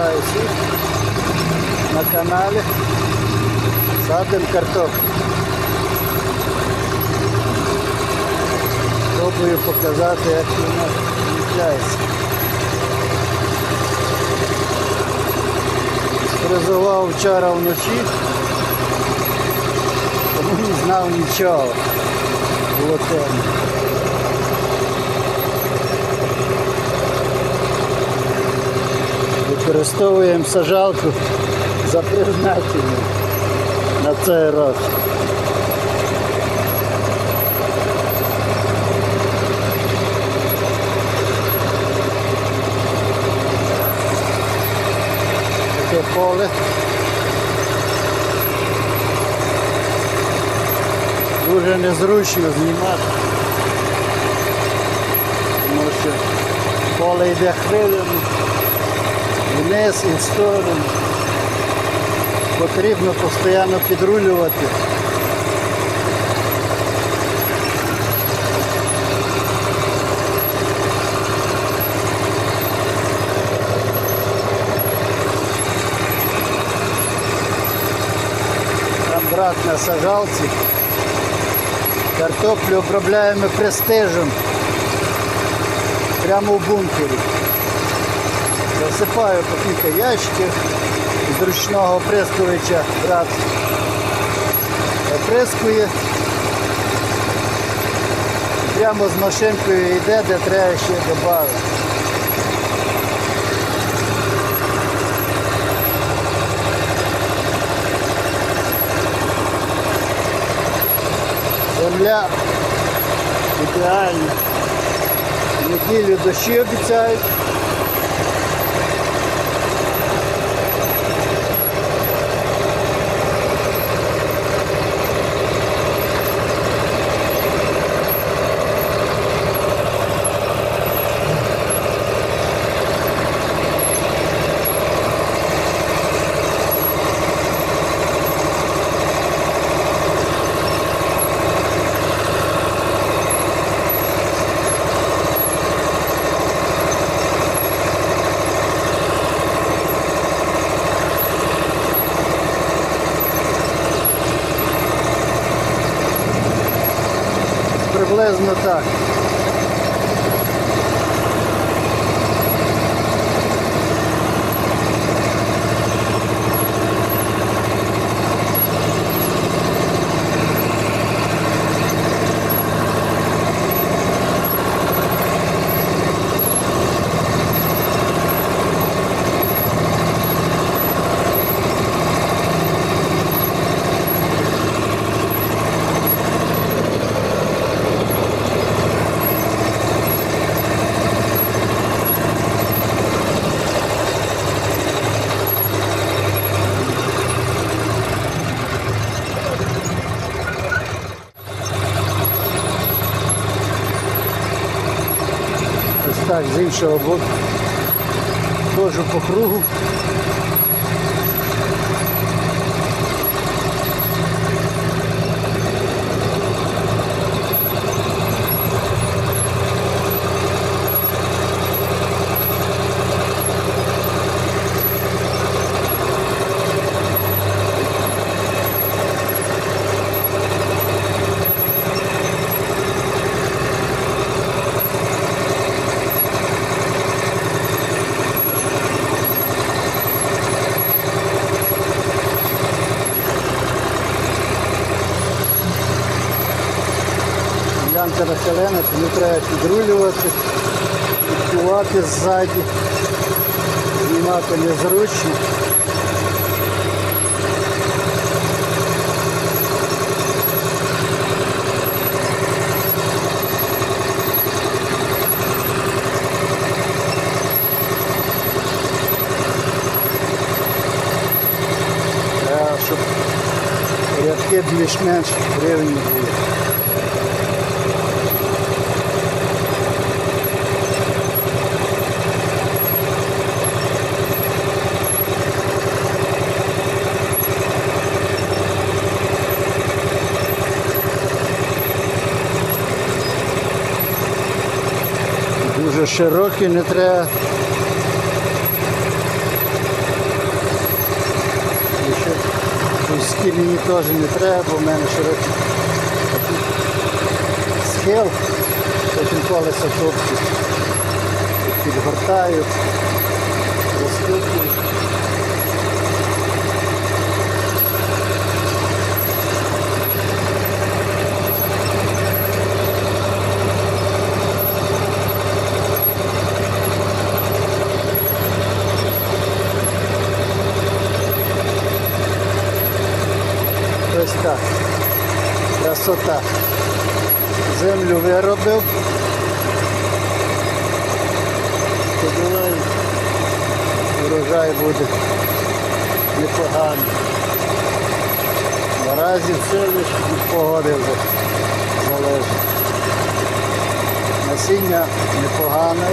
Вітаю на каналі. Садим картоплю. Пробую показати, як вона відмічається. Спризував вчора вночі, тому не знав нічого. Було темно. Використовуємо сажалку за призначенням на цей раз. Таке поле. Дуже незручно знімати. Тому що поле йде хвилями вниз і в сторону. Потрібно постійно підрулювати. Там брат на сажалці. Картоплю обробляємо престижем. Прямо в бункері. Засипаю по кілька ящиків з ручного оприскувача брат оприскує. Прямо з машинкою йде, де треба ще додати. Земля ідеальна. Неділю дощі обіцяють. Приблизно так. З іншого боку. тоже по кругу. Ділянка населена, тому треба підрулювати, відчувати ззаді, знімати незручно. Треба, щоб рядки більш-менш рівні були. широкі, не треба. Піски мені теж не треба, бо в мене широкий схил, потім колеса топки підгортають, розкрутують. Ось. Красота. Землю виробив. Подиваю, урожай буде непоганий. Наразі все лише від погоди вже залежить. Насіння непогане.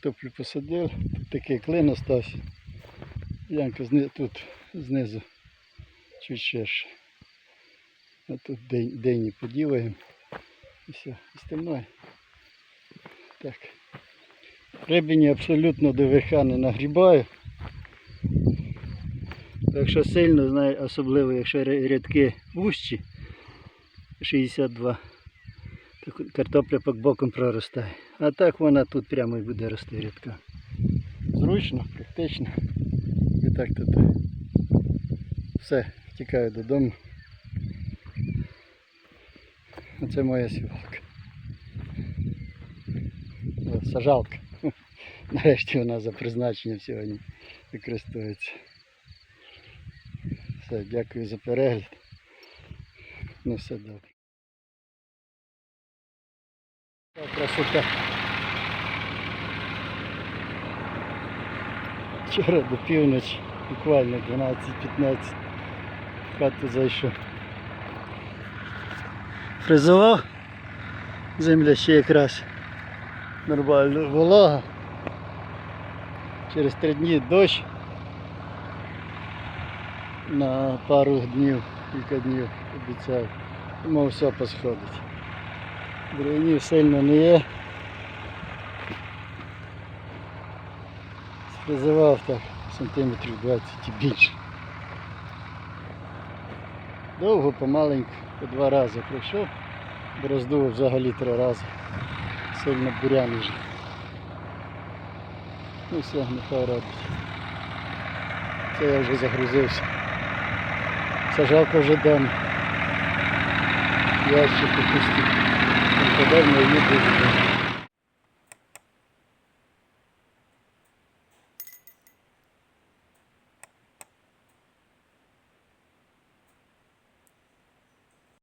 Картоплю посадив, тут такий клин остався. Янка тут знизу чуть ширше. А тут день, день поділаємо. І все, остальное. Так. Рибині абсолютно до верха не нагрібаю. Якщо сильно, знає, особливо якщо рядки вущі 62 то картопля під боком проростає. А так вона тут прямо і буде рости рядка. Зручно, практично. І так тут все, втікаю додому. Оце моя сівалка. Сажалка. Нарешті вона за призначенням сьогодні використовується. Все, дякую за перегляд. Ну все добре. Красота. Вчора до півночі, буквально 12-15 в хату зайшов. Фрезував, земля ще якраз нормально волога. Через три дні дощ на пару днів, кілька днів обіцяв. Думав все посходить. Бур'янів сильно не є. Спризивав так сантиметрів 20 і більше. Довго, помаленьку, по два рази пройшов, бороздував взагалі три рази. Сильно бурян вже. Ну все, нехай робить. Це я вже загрузився. Сажалка вже дам. Ящик пусті. Подав на їду.